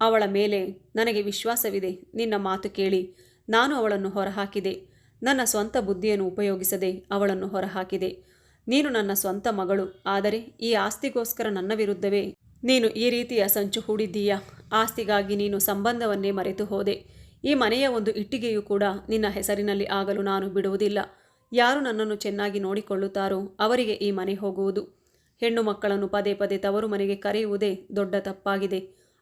ಅವಳ ಮೇಲೆ ನನಗೆ ವಿಶ್ವಾಸವಿದೆ. ನಿನ್ನ ಮಾತು ಕೇಳಿ ನಾನು ಅವಳನ್ನು ಹೊರಹಾಕಿದೆ. ನನ್ನ ಸ್ವಂತ ಬುದ್ಧಿಯನ್ನು ಉಪಯೋಗಿಸದೆ ಅವಳನ್ನು ಹೊರಹಾಕಿದೆ. ನೀನು ನನ್ನ ಸ್ವಂತ ಮಗಳು, ಆದರೆ ಈ ಆಸ್ತಿಗೋಸ್ಕರ ನನ್ನ ವಿರುದ್ಧವೇ. ನೀನು ಈ ರೀತಿಯ ಸಂಚು ಹೂಡಿದ್ದೀಯಾ? ಆಸ್ತಿಗಾಗಿ ನೀನು ಸಂಬಂಧವನ್ನೇ ಮರೆತು ಹೋದೆ. ಈ ಮನೆಯ ಒಂದು ಇಟ್ಟಿಗೆಯೂ ಕೂಡ ನಿನ್ನ ಹೆಸರಿನಲ್ಲಿ ಆಗಲು ನಾನು ಬಿಡುವುದಿಲ್ಲ. ಯಾರು ನನ್ನನ್ನು ಚೆನ್ನಾಗಿ ನೋಡಿಕೊಳ್ಳುತ್ತಾರೋ ಅವರಿಗೆ ಈ ಮನೆ ಹೋಗುವುದು. ಹೆಣ್ಣು ಮಕ್ಕಳನ್ನು ಪದೇ ಪದೇ ತವರು ಮನೆಗೆ ಕರೆಯುವುದೇ ದೊಡ್ಡ ತಪ್ಪಾಗಿದೆ.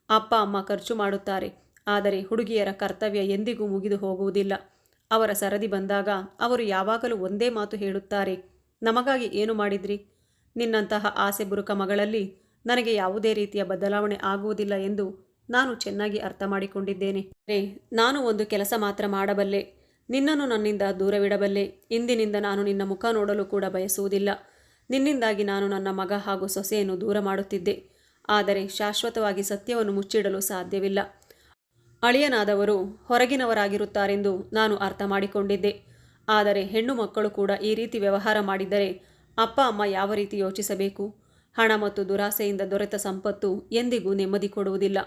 ಅಪ್ಪ, ಅಮ್ಮ ಖರ್ಚು ಮಾಡುತ್ತಾರೆ, ಆದರೆ ಹುಡುಗಿಯರ ಕರ್ತವ್ಯ ಎಂದಿಗೂ ಮುಗಿದು ಹೋಗುವುದಿಲ್ಲ. ಅವರ ಸರದಿ ಬಂದಾಗ ಅವರು ಯಾವಾಗಲೂ ಒಂದೇ ಮಾತು ಹೇಳುತ್ತಾರೆ ನಮಗಾಗಿ ಏನು ಮಾಡಿದ್ರಿ? ನಿನ್ನಂತಹ ಆಸೆ ಬುರುಕ ಮಗಳಲ್ಲಿ ನನಗೆ ಯಾವುದೇ ರೀತಿಯ ಬದಲಾವಣೆ ಆಗುವುದಿಲ್ಲ ಎಂದು ನಾನು ಚೆನ್ನಾಗಿ ಅರ್ಥ ಮಾಡಿಕೊಂಡಿದ್ದೇನೆ. ರೇ ನಾನು ಒಂದು ಕೆಲಸ ಮಾತ್ರ ಮಾಡಬಲ್ಲೆ. ನಿನ್ನನ್ನು ನನ್ನಿಂದ ದೂರವಿಡಬಲ್ಲೆ. ಇಂದಿನಿಂದ ನಾನು ನಿನ್ನ ಮುಖ ನೋಡಲು ಕೂಡ ಬಯಸುವುದಿಲ್ಲ. ನಿನ್ನಿಂದಾಗಿ ನಾನು ನನ್ನ ಮಗ ಹಾಗೂ ಸೊಸೆಯನ್ನು ದೂರ ಮಾಡುತ್ತಿದ್ದೆ. ಆದರೆ ಶಾಶ್ವತವಾಗಿ ಸತ್ಯವನ್ನು ಮುಚ್ಚಿಡಲು ಸಾಧ್ಯವಿಲ್ಲ. ಅಳಿಯನಾದವರು ಹೊರಗಿನವರಾಗಿರುತ್ತಾರೆಂದು ನಾನು ಅರ್ಥ ಮಾಡಿಕೊಂಡಿದ್ದೆ. ಆದರೆ ಹೆಣ್ಣು ಮಕ್ಕಳು ಕೂಡ ಈ ರೀತಿ ವ್ಯವಹಾರ ಮಾಡಿದ್ದರೆ ಅಪ್ಪ, ಅಮ್ಮ ಯಾವ ರೀತಿ ಯೋಚಿಸಬೇಕು? ಹಣ ಮತ್ತು ದುರಾಸೆಯಿಂದ ದೊರೆತ ಸಂಪತ್ತು ಎಂದಿಗೂ ನೆಮ್ಮದಿ ಕೊಡುವುದಿಲ್ಲ.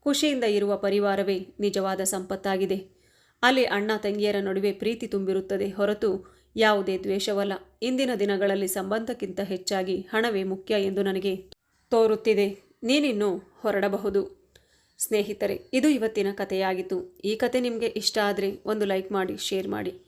ಖುಷಿಯಿಂದ ಇರುವ ಪರಿವಾರವೇ ನಿಜವಾದ ಸಂಪತ್ತಾಗಿದೆ. ಅಲ್ಲಿ ಅಣ್ಣ ತಂಗಿಯರ ನಡುವೆ ಪ್ರೀತಿ ತುಂಬಿರುತ್ತದೆ ಹೊರತು ಯಾವುದೇ ದ್ವೇಷವಲ್ಲ. ಇಂದಿನ ದಿನಗಳಲ್ಲಿ ಸಂಬಂಧಕ್ಕಿಂತ ಹೆಚ್ಚಾಗಿ ಹಣವೇ ಮುಖ್ಯ ಎಂದು ನನಗೆ ತೋರುತ್ತಿದೆ. ನೀನಿನ್ನೂ ಹೊರಡಬಹುದು. ಸ್ನೇಹಿತರೆ, ಇದು ಇವತ್ತಿನ ಕಥೆಯಾಗಿತ್ತು. ಈ ಕತೆ ನಿಮಗೆ ಇಷ್ಟ ಆದರೆ ಒಂದು ಲೈಕ್ ಮಾಡಿ, ಶೇರ್ ಮಾಡಿ.